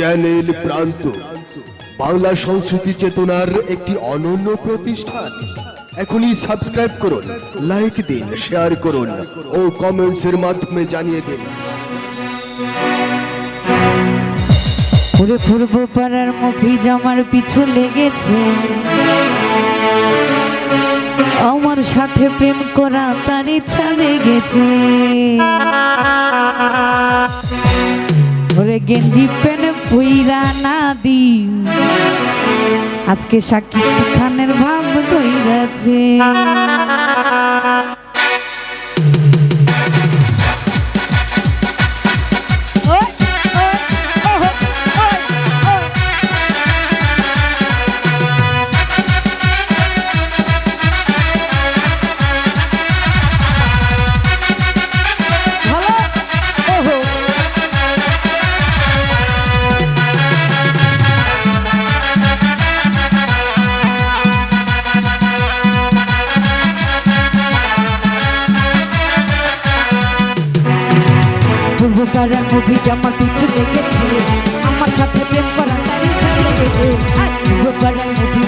Channel প্রান্ত। বাংলা সংস্কৃতি চেতনার একটি অনন্য প্রতিষ্ঠান। এখনই সাবস্ক্রাইব করুন লাইক দিন শেয়ার করুন ও কমেন্টস এর মাধ্যমে জানিয়ে দিন। ওরে পূর্ব পাড়ার মুখী জামার পিছু লেগেছে। আমার সাথে প্রেম করা তার ইচ্ছা লেগেছে। ওরে গেঞ্জি প্যান আজকে সাকিব খানের ভাব ধইরাছে পূর্বকারের মুভি জামা পিছু লেগেছে আমার সাথে প্রেম করা তার ইচ্ছা লেগেছে আর পূর্বকারের মুভি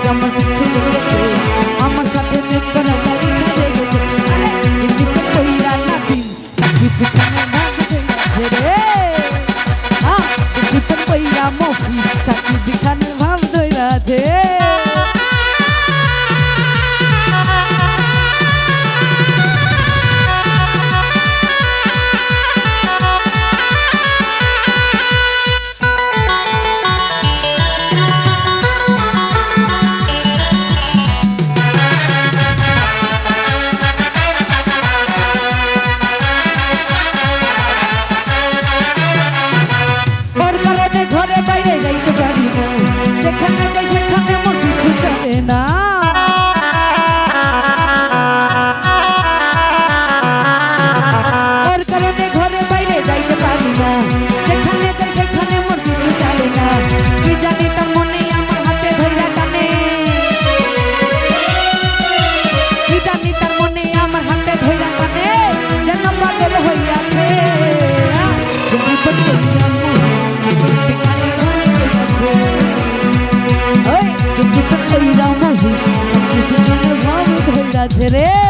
ধইরাছে রে।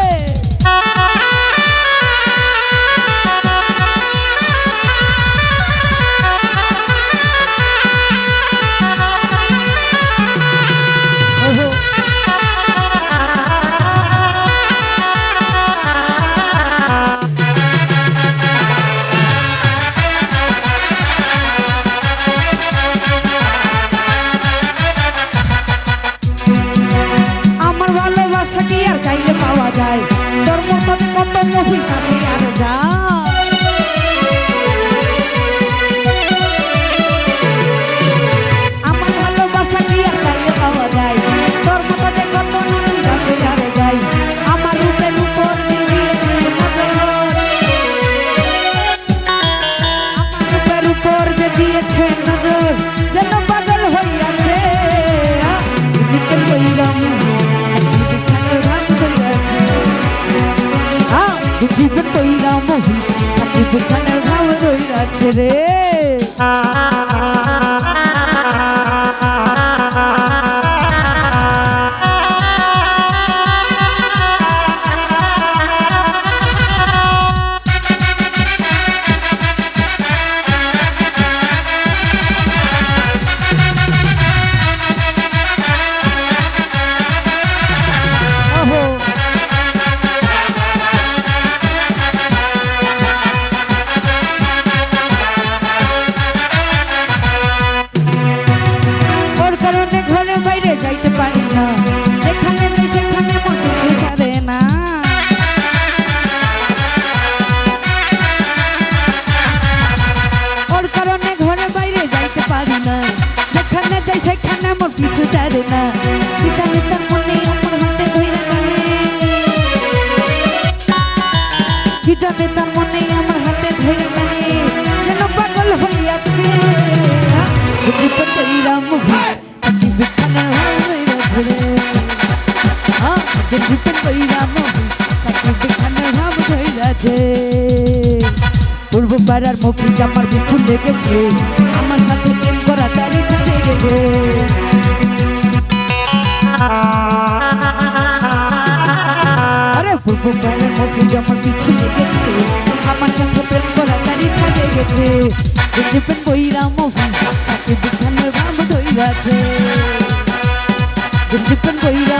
পাওয়া যায়। তোর মতন কত মহিষ কইরাছে রে। আমার পিছু ছাড়ে না। পিতা পিতার মনে আমার হাতে ধইরা টানে পিতা পিতার মনে আমার হাতে ধইরা টানে যেন পাগল বিখানা ভাব ধইরাছে পূর্ব পাড়ার মুখি জামার বিছু লেগেছে আমার সাথে গেছে চেপে কইরা মোহন কাকে বিখানের ভাব ধইরাছে। চেপে কইরা